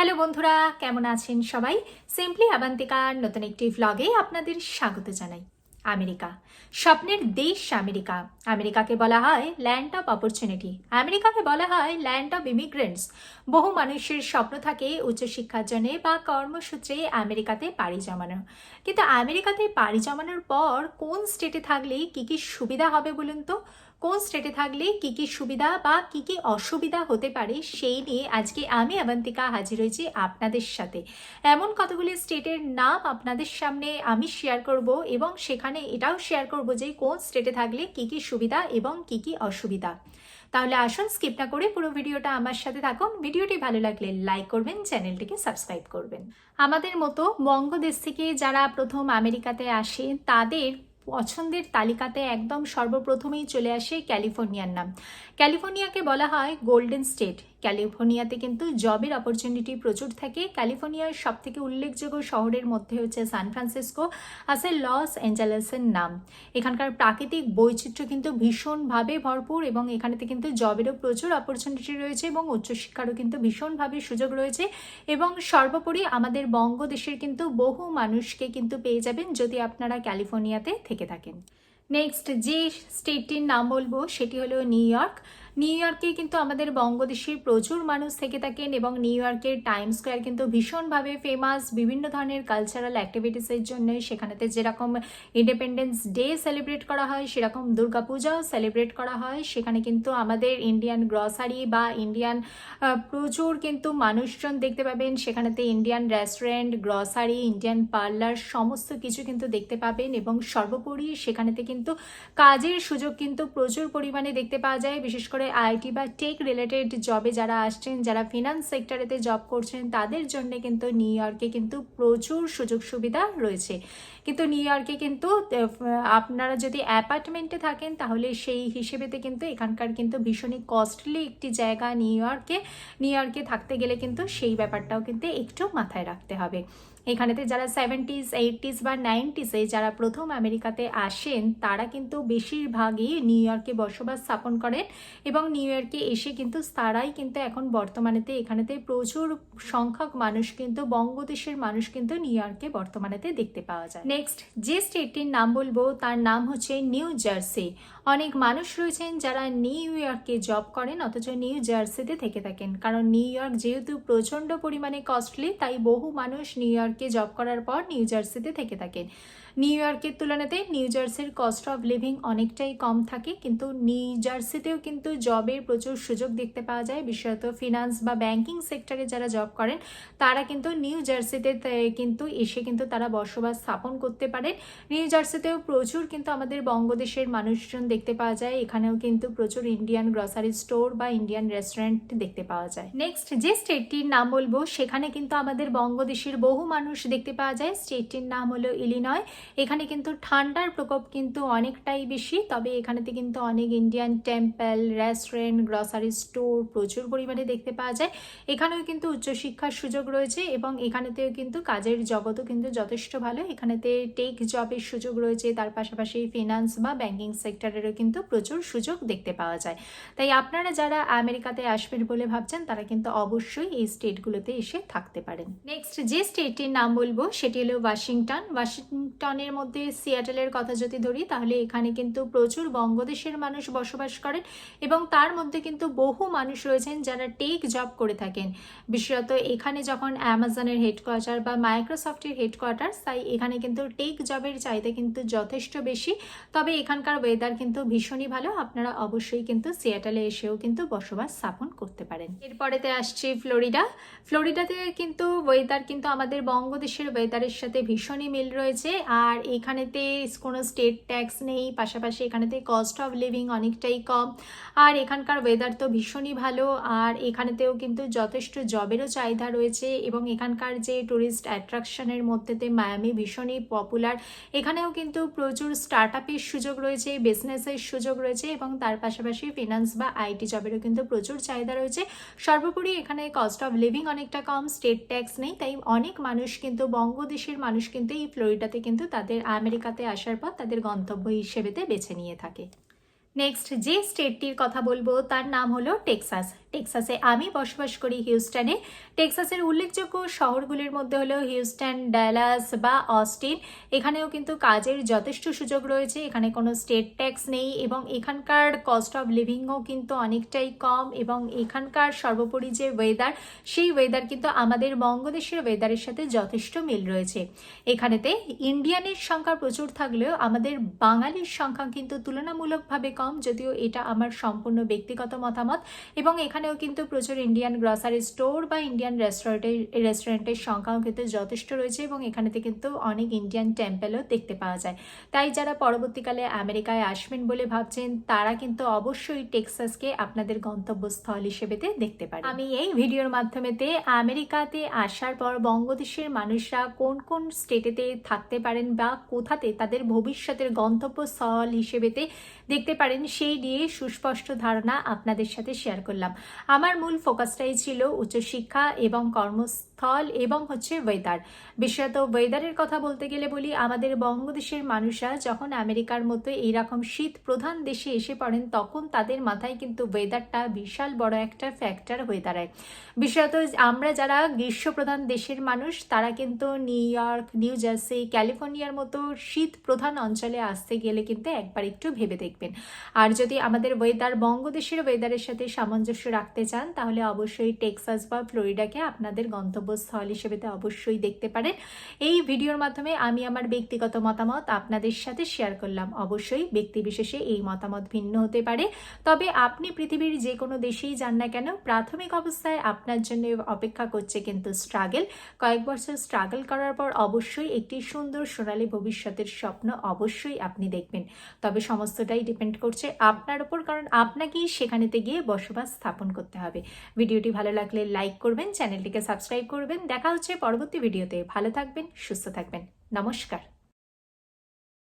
Hello বন্ধুরা, কেমন আছেন সবাই? সিম্পলি আবান্তিকার নতুন একটি ভ্লগে আপনাদের স্বাগত জানাই। আমেরিকা। স্বপ্নের দেশ আমেরিকা। আমেরিকাকে বলা হয় ল্যান্ড অফ অপরচুনিটি আমেরিকাকে বলা হয় ল্যান্ড অফ ইমিগ্রেন্টস বহু মানুষের স্বপ্ন থাকে উচ্চশিক্ষার জন্য বা কর্মসূত্রে আমেরিকাতে পাড়ি জমানো। কিন্তু আমেরিকাতে পাড়ি জমানোর পর কোন স্টেটে থাকলে কি কি সুবিধা হবে বলুন তো? কোন স্টেটে থাকলে কি কি সুবিধা বা কি কি অসুবিধা হতে পারে সেই নিয়ে আজকে আমি অবন্তিকা হাজির হয়েছি আপনাদের সাথে। এমন কতগুলি স্টেটের নাম আপনাদের সামনে আমি শেয়ার করব এবং সেখানে এটাও শেয়ার করব যে কোন স্টেটে থাকলে কি কি সুবিধা এবং কি কি অসুবিধা। তাহলে আসুন স্কিপ না করে পুরো ভিডিওটা আমার সাথে থাকুন। ভিডিওটি ভালো লাগলে লাইক করবেন, চ্যানেলটিকে সাবস্ক্রাইব করবেন। আমাদের মতো বঙ্গদেশ থেকে যারা প্রথম আমেরিকাতে আসে, তাদের পছন্দের তালিকাতে একদম সর্বপ্রথমেই চলে আসে ক্যালিফোর্নিয়ার নাম। ক্যালিফোর্নিয়াকে বলা হয় গোল্ডেন স্টেট ক্যালিফোর্নিয়াতে কিন্তু জবের অপরচুনিটি প্রচুর থাকে। ক্যালিফোর্নিয়ার সব থেকে উল্লেখযোগ্য শহরের মধ্যে হচ্ছে সান ফ্রান্সিসকো আছে লস অ্যাঞ্জেলেসের নাম। এখানকার প্রাকৃতিক বৈচিত্র্য কিন্তু ভীষণভাবে ভরপুর এবং এখানেতে কিন্তু জবেরও প্রচুর অপরচুনিটি রয়েছে এবং উচ্চশিক্ষারও কিন্তু ভীষণভাবে সুযোগ রয়েছে এবং সর্বোপরি আমাদের বঙ্গদেশের কিন্তু বহু মানুষকে কিন্তু পেয়ে যাবেন যদি আপনারা ক্যালিফোর্নিয়াতে থেকে থাকেন। নেক্সট যে স্টেটটির নাম বলব সেটি হলো নিউ ইয়র্ক নিউ ইয়র্কে কিন্তু আমাদের বঙ্গদেশের প্রচুর মানুষ থেকে থাকেন এবং নিউ ইয়র্কের টাইম স্কোয়ার কিন্তু ভীষণভাবে ফেমাস বিভিন্ন ধরনের কালচারাল অ্যাক্টিভিটিসের জন্য সেখানেতে যেরকম ইন্ডিপেন্ডেন্স ডে সেলিব্রেট করা হয়, সেরকম দুর্গাপূজাও সেলিব্রেট করা হয়। সেখানে কিন্তু আমাদের ইন্ডিয়ান গ্রসারি বা ইন্ডিয়ান প্রচুর কিন্তু মানুষজন দেখতে পাবেন। সেখানেতে Indian restaurant grocery Indian parlour সমস্ত কিছু কিন্তু দেখতে পাবেন এবং সর্বোপরি সেখানেতে কিন্তু কাজের সুযোগ কিন্তু প্রচুর পরিমাণে দেখতে পাওয়া যায়। বিশেষ করে আইটি বা টেক রিলেটেড জবে যারা আসছেন, যারা ফিনান্স সেক্টরেতে জব করছেন, তাদের জন্য কিন্তু নিউ ইয়র্কে কিন্তু প্রচুর সুযোগ সুবিধা রয়েছে। কিন্তু নিউ ইয়র্কে কিন্তু আপনারা যদি অ্যাপার্টমেন্টে থাকেন, তাহলে সেই হিসেবেতে কিন্তু এখানকার কিন্তু ভীষণই কস্টলি একটি জায়গা নিউ ইয়র্কে নিউ ইয়র্কে থাকতে গেলে কিন্তু সেই ব্যাপারটাও কিন্তু একটু মাথায় রাখতে হবে। এখানেতে যারা সেভেন্টিস এইটিস বা নাইনটিসে যারা প্রথম আমেরিকাতে আসেন, তারা কিন্তু বেশিরভাগই নিউ ইয়র্কে বসবাস স্থাপন করেন এবং নিউ ইয়র্কে এসে কিন্তু তারাই কিন্তু এখন বর্তমানেতে এখানেতে প্রচুর সংখ্যক মানুষ কিন্তু বঙ্গদেশের মানুষ কিন্তু নিউ ইয়র্কে বর্তমানেতে দেখতে পাওয়া যায়। নেক্সট যে স্টেটটির নাম বলব, তার নাম হচ্ছে নিউ জার্সি। অনেক মানুষ রয়েছেন যারা নিউ ইয়র্কে জব করেন, অথচ নিউ জার্সিতে থেকে থাকেন। কারণ নিউ ইয়র্ক যেহেতু প্রচণ্ড পরিমাণে কস্টলি তাই বহু মানুষ নিউ ইয়র্কে জব করার পর নিউ জার্সিতে থেকে থাকেন। নিউ ইয়র্কের তুলনাতে নিউ জার্সির কস্ট অফ লিভিং অনেকটাই কম থাকে, কিন্তু নিউ জার্সিতেও কিন্তু জবের প্রচুর সুযোগ দেখতে পাওয়া যায়। বিশেষত ফিনান্স বা ব্যাংকিং সেক্টরে যারা জব করেন, তারা কিন্তু নিউ জার্সিতে কিন্তু এসে কিন্তু তারা বসবাস স্থাপন করতে পারেন। নিউ জার্সিতেও প্রচুর কিন্তু আমাদের বঙ্গদেশের মানুষজন দেখতে পাওয়া যায়। এখানেও কিন্তু প্রচুর ইন্ডিয়ান গ্রসারি স্টোর বা ইন্ডিয়ান রেস্টুরেন্ট দেখতে পাওয়া যায়। নেক্সট যে স্টেটটির নাম বলব, সেখানে কিন্তু আমাদের বঙ্গদেশের বহু মানুষ দেখতে পাওয়া যায়। স্টেটটির নাম হলো ইলিনয় এখানে কিন্তু ঠান্ডার প্রকোপ কিন্তু অনেকটাই বেশি, তবে এখানেতে কিন্তু অনেক Indian temple restaurant grocery store প্রচুর পরিমাণে দেখতে পাওয়া যায়। এখানেও কিন্তু উচ্চশিক্ষার সুযোগ রয়েছে এবং এখানেতেও কিন্তু কাজের জগতও কিন্তু যথেষ্ট ভালো। এখানেতে টেক জবের সুযোগ রয়েছে, তার পাশাপাশি ফিনান্স বা ব্যাংকিং সেক্টরেরও কিন্তু প্রচুর সুযোগ দেখতে পাওয়া যায়। তাই আপনারা যারা আমেরিকাতে আসবেন বলে ভাবছেন, তারা কিন্তু অবশ্যই এই স্টেটগুলোতে এসে থাকতে পারেন। নেক্সট যে স্টেটটির নাম বলব, সেটি হলো ওয়াশিংটন ওয়াশিংটন ওয়াশিংটনের মধ্যে সিয়াটেলের কথা যদি ধরি, তাহলে এখানে কিন্তু প্রচুর বঙ্গদেশের মানুষ বসবাস করেন এবং তার মধ্যে কিন্তু বহু মানুষ রয়েছেন যারা টেক জব করে থাকেন। বিশেষত এখানে যখন অ্যামাজনের হেডকোয়ার্টার বা মাইক্রোসফটের হেডকোয়ার্টার, তাই এখানে কিন্তু টেক জবের চাহিদা কিন্তু যথেষ্ট বেশি। তবে এখানকার ওয়েদার কিন্তু ভীষণই ভালো। আপনারা অবশ্যই কিন্তু সিয়াটেলে এসেও কিন্তু বসবাস স্থাপন করতে পারেন। এরপরেতে আসছি ফ্লোরিডা। ফ্লোরিডাতে কিন্তু ওয়েদার কিন্তু আমাদের বঙ্গদেশের ওয়েদারের সাথে ভীষণই মিল রয়েছে। আর এখানেতে কোনো স্টেট ট্যাক্স নেই, পাশাপাশি এখানেতে কস্ট অফ লিভিং অনেকটাই কম। আর এখানকার ওয়েদার তো ভীষণই ভালো, আর এখানেতেও কিন্তু যথেষ্ট জবেরও চাহিদা রয়েছে এবং এখানকার যে ট্যুরিস্ট অ্যাট্রাকশনের মধ্যেতে মায়ামি ভীষণই পপুলার এখানেও কিন্তু প্রচুর স্টার্ট আপের সুযোগ রয়েছে বিজনেসের সুযোগ রয়েছে এবং তার পাশাপাশি ফিনান্স বা আইটি জবেরও কিন্তু প্রচুর চাহিদা রয়েছে। সর্বোপরি এখানে কস্ট অফ লিভিং অনেকটা কম স্টেট ট্যাক্স নেই, তাই অনেক মানুষ কিন্তু, বঙ্গদেশের মানুষ কিন্তু এই ফ্লোরিডাতে কিন্তু তাদের আমেরিকাতে আসার পর তাদের গন্তব্য হিসেবেতে বেছে নিয়ে থাকে। নেক্সট যে স্টেটটির কথা বলব, তার নাম হলো টেক্সাস। টেক্সাসে আমি বসবাস করি হিউস্টনে। টেক্সাসের উল্লেখযোগ্য শহরগুলির মধ্যে হলো হিউস্টন, ডালাস বা অস্টিন। এখানেও কিন্তু কাজের যথেষ্ট সুযোগ রয়েছে। এখানে কোনো স্টেট ট্যাক্স নেই এবং এখানকার কস্ট অফ লিভিংও কিন্তু অনেকটাই কম এবং এখানকার সর্বোপরি যে ওয়েদার, সেই ওয়েদার কিন্তু আমাদের বঙ্গদেশের ওয়েদারের সাথে যথেষ্ট মিল রয়েছে। এখানেতে ইন্ডিয়ানের সংখ্যা প্রচুর থাকলেও আমাদের বাঙালির সংখ্যা কিন্তু তুলনামূলকভাবে কম, যদিও এটা আমার সম্পূর্ণ ব্যক্তিগত মতামত। এবং এখানেও কিন্তু প্রচুর ইন্ডিয়ান গ্রসারি স্টোর বা ইন্ডিয়ান রেস্টুরেন্টের রেস্টুরেন্টের সংখ্যাও কিন্তু যথেষ্ট রয়েছে এবং এখানেতে কিন্তু অনেক ইন্ডিয়ান টেম্পেলও দেখতে পাওয়া যায়। তাই যারা পরবর্তীকালে আমেরিকায় আসবেন বলে ভাবছেন, তারা কিন্তু অবশ্যই টেক্সাসকে আপনাদের গন্তব্যস্থল হিসেবেতে দেখতে পারেন। আমি এই ভিডিওর মাধ্যমেতে আমেরিকাতে আসার পর বঙ্গদেশের মানুষরা কোন কোন স্টেটেতে থাকতে পারেন বা কোথাতে তাদের ভবিষ্যতের গন্তব্যস্থল হিসেবেতে দেখতে পারেন, সেই নিয়ে সুস্পষ্ট ধারণা আপনাদের সাথে শেয়ার করলাম। আমার মূল ফোকাসটাই ছিল উচ্চশিক্ষা এবং কর্মস্থল এবং হচ্ছে ওয়েদার বিশেষত ওয়েদারের কথা বলতে গেলে বলি, আমাদের বঙ্গদেশের মানুষরা যখন আমেরিকার মতো এইরকম শীত প্রধান দেশে এসে পড়েন, তখন তাদের মাথায় কিন্তু ওয়েদারটা বিশাল বড় একটা ফ্যাক্টর হয়ে দাঁড়ায়। বিশেষত আমরা যারা গ্রীষ্মপ্রধান দেশের মানুষ, তারা কিন্তু নিউ ইয়র্ক, নিউ জার্সি, ক্যালিফোর্নিয়ার মতো শীত প্রধান অঞ্চলে আসতে গেলে কিন্তু একবার একটু ভেবে দেখবেন। আর যদি আমাদের ওয়েদার বঙ্গদেশের ওয়েদারের সাথে সামঞ্জস্য রাখতে চান, তাহলে অবশ্যই টেক্সাস বা ফ্লোরিডাকে আপনাদের গন্তব্যস্থল হিসেবে তো অবশ্যই দেখতে পারেন। এই ভিডিওর মাধ্যমে আমি আমার ব্যক্তিগত মতামত আপনাদের সাথে শেয়ার করলাম। অবশ্যই ব্যক্তিবিশেষে এই মতামত ভিন্ন হতে পারে। তবে আপনি পৃথিবীর যে কোনো দেশেই যান না কেন, প্রাথমিক অবস্থায় আপনার জন্য অপেক্ষা করছে কিন্তু স্ট্রাগল কয়েক বছর স্ট্রাগল করার পর অবশ্যই একটি সুন্দর সোনালী ভবিষ্যতের স্বপ্ন অবশ্যই আপনি দেখবেন। তবে সমস্তটাই ডিপেন্ড করছে আপনার উপর, কারণ আপনাকেই সেখানেতে গিয়ে বসবাস স্থাপন করতে হবে। ভিডিওটি ভালো লাগলে লাইক করবেন, চ্যানেলটিকে সাবস্ক্রাইব করবেন। দেখা হচ্ছে পরবর্তী ভিডিওতে। ভালো থাকবেন, সুস্থ থাকবেন। নমস্কার।